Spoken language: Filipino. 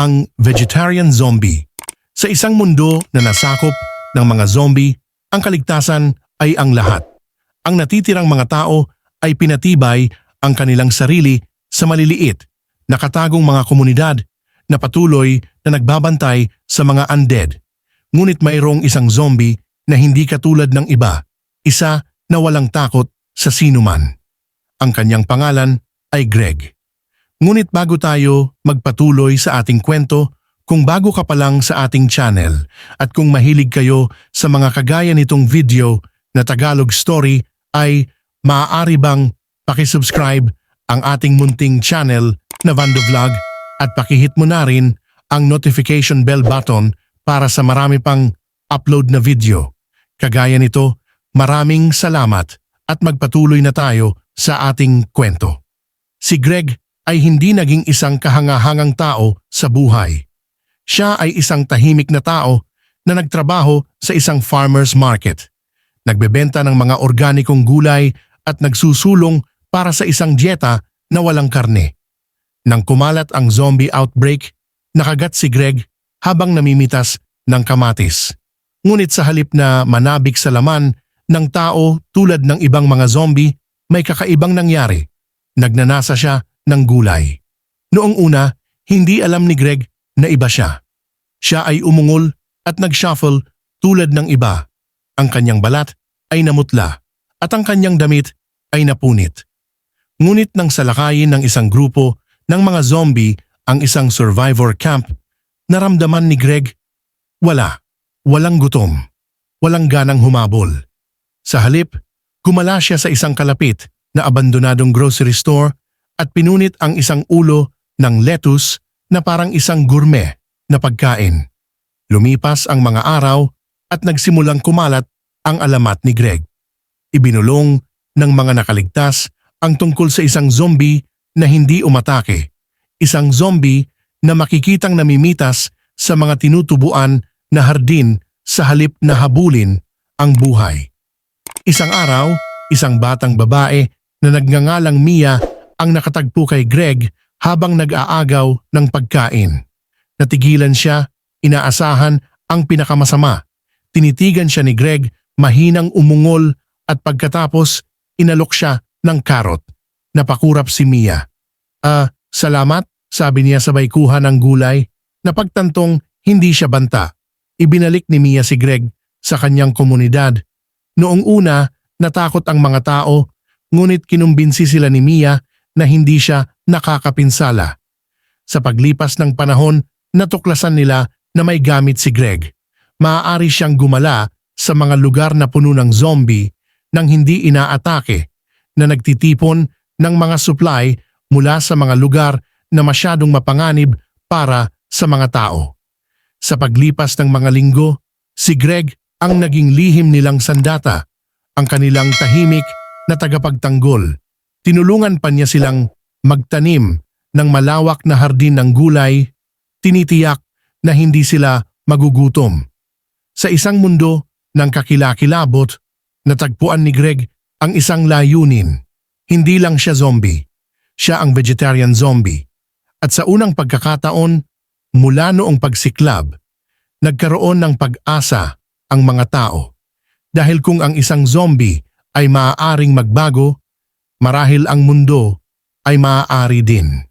ang vegetarian zombie. Sa isang mundo na nasakop ng mga zombie, ang kaligtasan ay ang lahat. Ang natitirang mga tao ay pinatibay ang kanilang sarili sa maliliit, nakatagong mga komunidad na patuloy na nagbabantay sa mga undead. Ngunit mayroong isang zombie na hindi katulad ng iba, isa na walang takot sa sinuman. Ang kanyang pangalan ay Greg. Ngunit bago tayo magpatuloy sa ating kwento, kung bago ka pa lang sa ating channel at kung mahilig kayo sa mga kagaya nitong video na Tagalog story ay maaari bang pakisubscribe ang ating munting channel na Vando Vlog at pakihit mo na rin ang notification bell button para sa marami pang upload na video. Kagaya nito, maraming salamat at magpatuloy na tayo sa ating kwento. Si Greg ay hindi naging isang kahangahangang tao sa buhay. Siya ay isang tahimik na tao na nagtrabaho sa isang farmer's market. Nagbebenta ng mga organikong gulay at nagsusulong para sa isang dieta na walang karne. Nang kumalat ang zombie outbreak, nakagat si Greg habang namimitas ng kamatis. Ngunit sa halip na manabik sa laman ng tao tulad ng ibang mga zombie, may kakaibang nangyari. Nagnanasa siya ng gulay. Noong una, hindi alam ni Greg na iba siya. Siya ay umungol at nag-shuffle tulad ng iba. Ang kanyang balat ay namutla at ang kanyang damit ay napunit. Ngunit nang salakayin ng isang grupo ng mga zombie ang isang survivor camp, naramdaman ni Greg, wala, walang gutom, walang ganang humabol. Sa halip, gumala siya sa isang kalapit na abandonadong grocery store at pinunit ang isang ulo ng lettuce na parang isang gourmet na pagkain. Lumipas ang mga araw at nagsimulang kumalat ang alamat ni Greg. Ibinulong ng mga nakaligtas ang tungkol sa isang zombie na hindi umatake. Isang zombie na makikitang namimitas sa mga tinutubuan na hardin sa halip na habulin ang buhay. Isang araw, isang batang babae na nagngangalang Mia ang nakatagpo kay Greg habang nag-aagaw ng pagkain. Natigilan siya, inaasahan ang pinakamasama. Tinitigan siya ni Greg, mahinang umungol at pagkatapos inalok siya ng karot. Napakurap si Mia. Ah, salamat, sabi niya sabay kuha ng gulay. Napagtantong hindi siya banta. Ibinalik ni Mia si Greg sa kanyang komunidad. Noong una, natakot ang mga tao, ngunit kinumbinsi sila ni Mia na hindi siya nakakapinsala. Sa paglipas ng panahon, natuklasan nila na may gamit si Greg. Maaari siyang gumala sa mga lugar na puno ng zombie nang hindi inaatake na nagtitipon ng mga supply mula sa mga lugar na masyadong mapanganib para sa mga tao. Sa paglipas ng mga linggo, si Greg ang naging lihim nilang sandata, ang kanilang tahimik na tagapagtanggol. Tinulungan pa niya silang magtanim ng malawak na hardin ng gulay, tinitiyak na hindi sila magugutom. Sa isang mundo ng kakilakilabot, natagpuan ni Greg ang isang layunin. Hindi lang siya zombie. Siya ang vegetarian zombie. At sa unang pagkakataon, mula noong pagsiklab, nagkaroon ng pag-asa ang mga tao. Dahil kung ang isang zombie ay maaaring magbago, marahil ang mundo ay maaari din.